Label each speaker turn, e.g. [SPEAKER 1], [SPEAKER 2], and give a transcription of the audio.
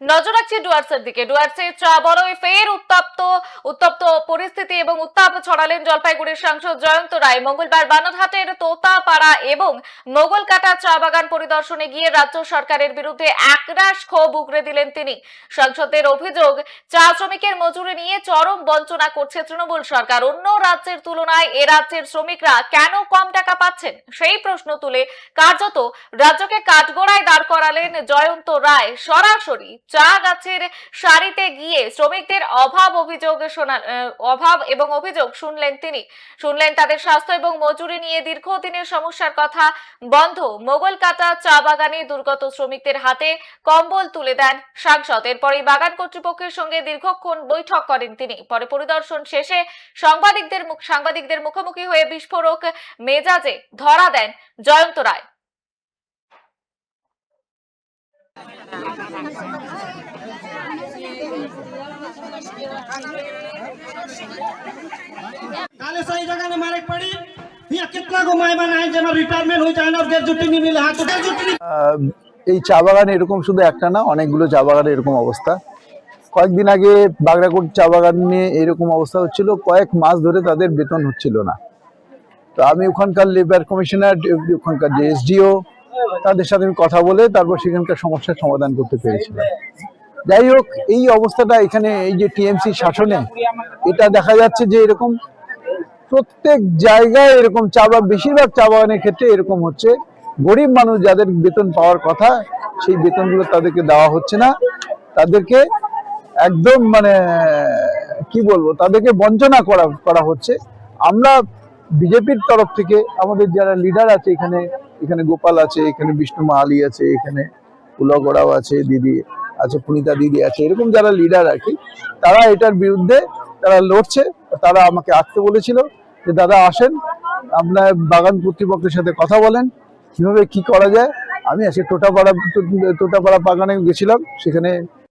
[SPEAKER 1] নজর রাখছি ডুয়ার্সের দিকে। ডুয়ার্সে চা বড়ই ফের উত্তপ্ত উত্তপ্ত পরিস্থিতি এবং উত্তাপ ছড়ালেন জলপাইগুড়ির সাংসদ জয়ন্ত রায়। মঙ্গলবার বানরহাটের তোতাপাড়া এবং মোগলকাটা চা বাগান পরিদর্শনে গিয়ে রাজ্য সরকারের বিরুদ্ধে একরাশ ক্ষোভ উগরে দিলেন তিনি। সাংসদের অভিযোগ, চা শ্রমিকের মজুরি নিয়ে চরম বঞ্চনা করছে তৃণমূল সরকার। অন্য রাজ্যের তুলনায় এ রাজ্যের শ্রমিকরা কেন কম টাকা পাচ্ছেন? সেই প্রশ্ন তুলে কার্যত রাজ্যকে কাঠগোড়ায় দাঁড় করালেন জয়ন্ত রায় সরাসরি। চা গাছের সারিতে গিয়ে শ্রমিকদের অভাব অভিযোগ অভাব এবং অভিযোগ শুনলেন তিনি। শুনলেন তাদের স্বাস্থ্য এবং মজুরি নিয়ে দীর্ঘদিনের সমস্যার কথা। বন্ধ মোগল কাটা চা বাগানে দুর্গত শ্রমিকদের হাতে কম্বল তুলে দেন সাংসদ। এরপরই বাগান কর্তৃপক্ষের সঙ্গে দীর্ঘক্ষণ বৈঠক করেন তিনি। পরে পরিদর্শন শেষে সাংবাদিকদের সাংবাদিকদের মুখোমুখি হয়ে বিস্ফোরক মেজাজে ধরা দেন জয়ন্ত রায়।
[SPEAKER 2] এই চা বাগান এরকম শুধু একটা না, অনেকগুলো চা বাগানে এরকম অবস্থা। কয়েকদিন আগে বাগড়াকোট চা বাগানে এরকম অবস্থা হচ্ছিল, কয়েক মাস ধরে তাদের বেতন হচ্ছিল না। তো আমি ওখানকার লেবার কমিশনার ওখানকার যে এসডিও তাদের সাথে আমি কথা বলে তারপর সেখানকার সমস্যার সমাধান করতে পেরেছিলাম যাই হোক, এই অবস্থাটা এখানে, এই যে টিএমসি শাসনে, এটা দেখা যাচ্ছে যে এরকম প্রত্যেক জায়গায় এরকম চা বা বেশিরভাগ চা বাগানের ক্ষেত্রে এরকম হচ্ছে। গরিব মানুষ যাদের বেতন পাওয়ার কথা, সেই বেতনগুলো তাদেরকে দেওয়া হচ্ছে না। তাদেরকে একদম মানে কি বলব, তাদেরকে বঞ্চনা করা করা হচ্ছে। আমরা বিজেপির তরফ থেকে, আমাদের যারা লিডার আছে এখানে এখানে গোপাল আছে, এখানে বিষ্ণু মাহালি আছে, এখানে উলগড়াও আছে, দিদি আছে, পুনিতা দিদি আছে, এরকম যারা লিডার আর কি, তারা এটার বিরুদ্ধে তারা লড়ছে, তারা আমাকে আসতে বলেছিল যে, দাদা, আসেন, আপনার বাগান কর্তৃপক্ষের সাথে কথা বলেন, কীভাবে কি করা যায়? আমি আজকে টোটাপাড়া টোটাপাড়া বাগানে গেছিলাম, সেখানে